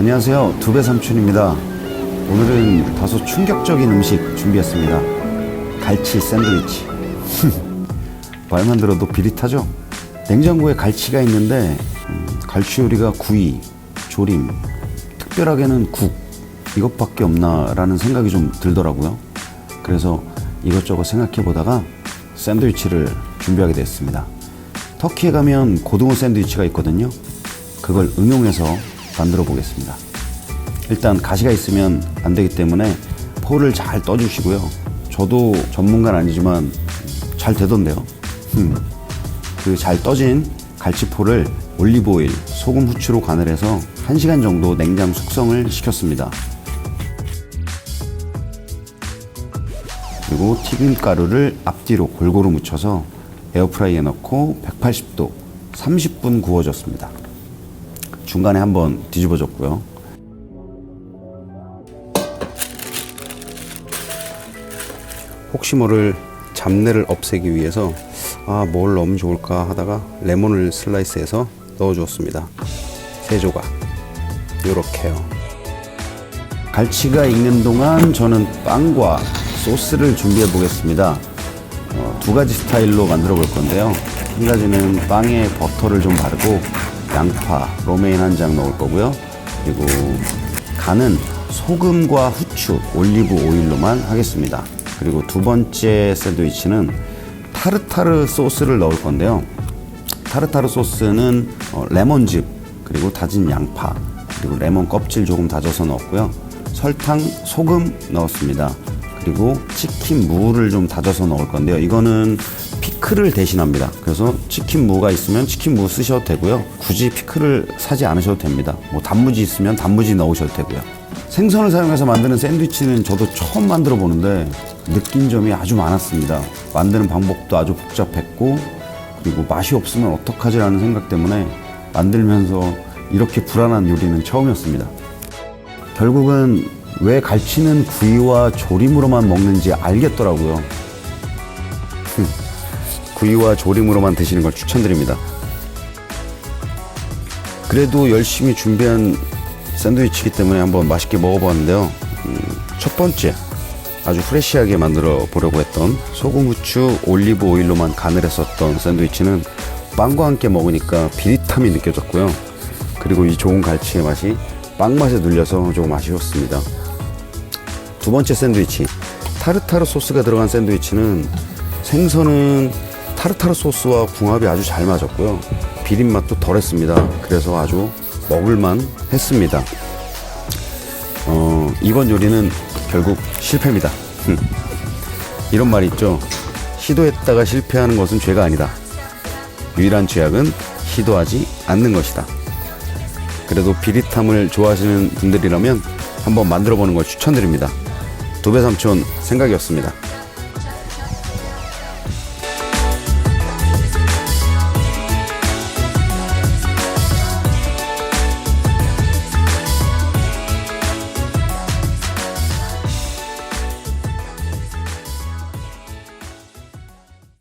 안녕하세요. 두배 삼촌입니다. 오늘은 다소 충격적인 음식 준비했습니다. 갈치 샌드위치. 말만 들어도 비릿하죠? 냉장고에 갈치가 있는데 음, 갈치 요리가 구이, 조림, 특별하게는 국 이것밖에 없나라는 생각이 좀 들더라고요. 그래서 이것저것 생각해 보다가 샌드위치를 준비하게 됐습니다. 터키에 가면 고등어 샌드위치가 있거든요. 그걸 응용해서 만들어 보겠습니다. 일단 가시가 있으면 안 되기 때문에 포를 잘 떠주시고요. 저도 전문가는 아니지만 잘 되던데요. 그잘 떠진 갈치포를 올리브 오일, 소금, 후추로 간을 해서 1시간 정도 냉장 숙성을 시켰습니다. 그리고 튀김 가루를 앞뒤로 골고루 묻혀서 에어프라이에 넣고 180도 30분 구워줬습니다. 중간에 한번 뒤집어줬고요. 혹시 모를 잡내를 없애기 위해서 아 뭘 넣으면 좋을까 하다가 레몬을 슬라이스해서 넣어주었습니다. 세 조각 요렇게요. 갈치가 익는 동안 저는 빵과 소스를 준비해 보겠습니다. 어, 두 가지 스타일로 만들어 볼 건데요. 한 가지는 빵에 버터를 좀 바르고 양파, 로메인 한 장 넣을 거고요. 그리고 간은 소금과 후추, 올리브 오일로만 하겠습니다. 그리고 두 번째 샌드위치는 타르타르 소스를 넣을 건데요. 타르타르 소스는 어, 레몬즙 그리고 다진 양파 그리고 레몬 껍질 조금 다져서 넣었고요. 설탕, 소금 넣었습니다. 그리고 치킨 무를 좀 다져서 넣을 건데요. 이거는 피클을 대신합니다. 그래서 치킨 무가 있으면 치킨 무 쓰셔도 되고요. 굳이 피클을 사지 않으셔도 됩니다. 뭐 단무지 있으면 단무지 넣으셔도 되고요. 생선을 사용해서 만드는 샌드위치는 저도 처음 만들어 보는데 느낀 점이 아주 많았습니다. 만드는 방법도 아주 복잡했고 그리고 맛이 없으면 어떡하지라는 생각 때문에 만들면서 이렇게 불안한 요리는 처음이었습니다. 결국은 왜 갈치는 구이와 조림으로만 먹는지 알겠더라고요. 구이와 조림으로만 드시는 걸 추천드립니다. 그래도 열심히 준비한 샌드위치이기 때문에 한번 맛있게 먹어봤는데요. 음, 첫 번째, 아주 프레시하게 만들어 보려고 했던 소금, 후추, 올리브 오일로만 간을 했었던 샌드위치는 빵과 함께 먹으니까 비릿함이 느껴졌고요. 그리고 이 좋은 갈치의 맛이 빵 맛에 눌려서 조금 아쉬웠습니다. 두 번째 샌드위치, 타르타르 소스가 들어간 샌드위치는 생선은 타르타르 소스와 궁합이 아주 잘 맞았고요. 비린 맛도 덜했습니다. 그래서 아주 먹을만 했습니다. 어, 이번 요리는 결국 실패입니다. 이런 말이 있죠. 시도했다가 실패하는 것은 죄가 아니다. 유일한 죄악은 시도하지 않는 것이다. 그래도 비릿함을 좋아하시는 분들이라면 한번 만들어 보는 걸 추천드립니다. 두배 삼촌 생각이었습니다.